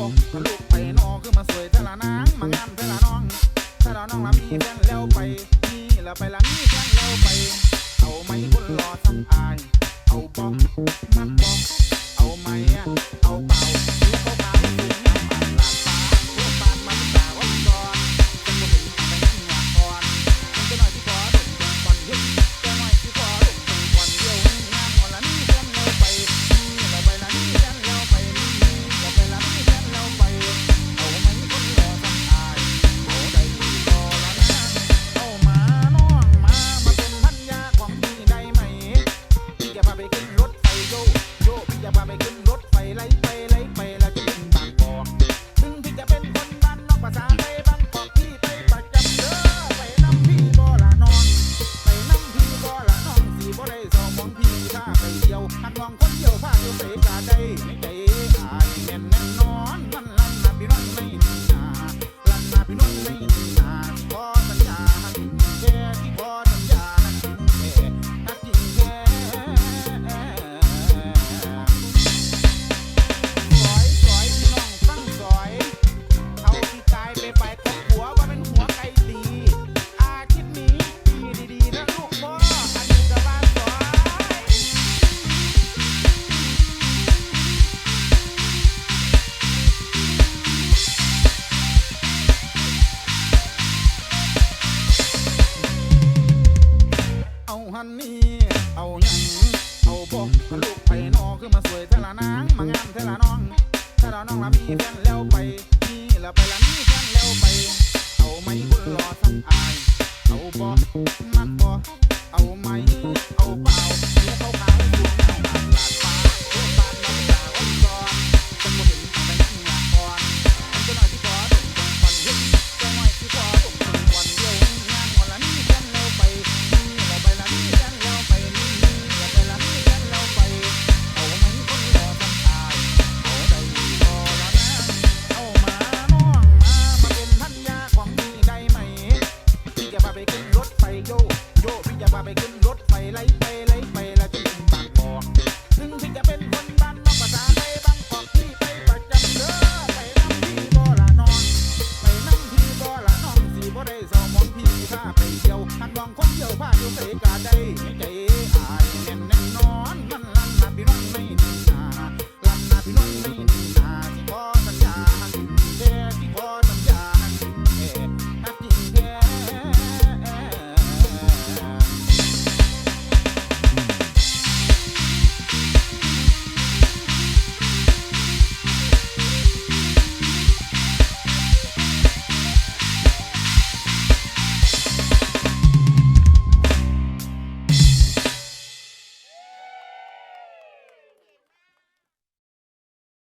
ผมลูกไปนอคือมาสวยแต่ละางมางามแต่ละน้องถ้าเน้องละมีแฟนแล้วไปนี่ละไปละมีแฟนแล้วไป เอาไหมคนรอสักอเอาบอก ลูกไปนอขึ้นมาสวยเทลานางมางามเทลาน้องถ้าราน้องละมีแฟนแล้วไปนี่ละไปละมีแฟนแล้วไป เอาไม่คุณรอสักอายเอาบอก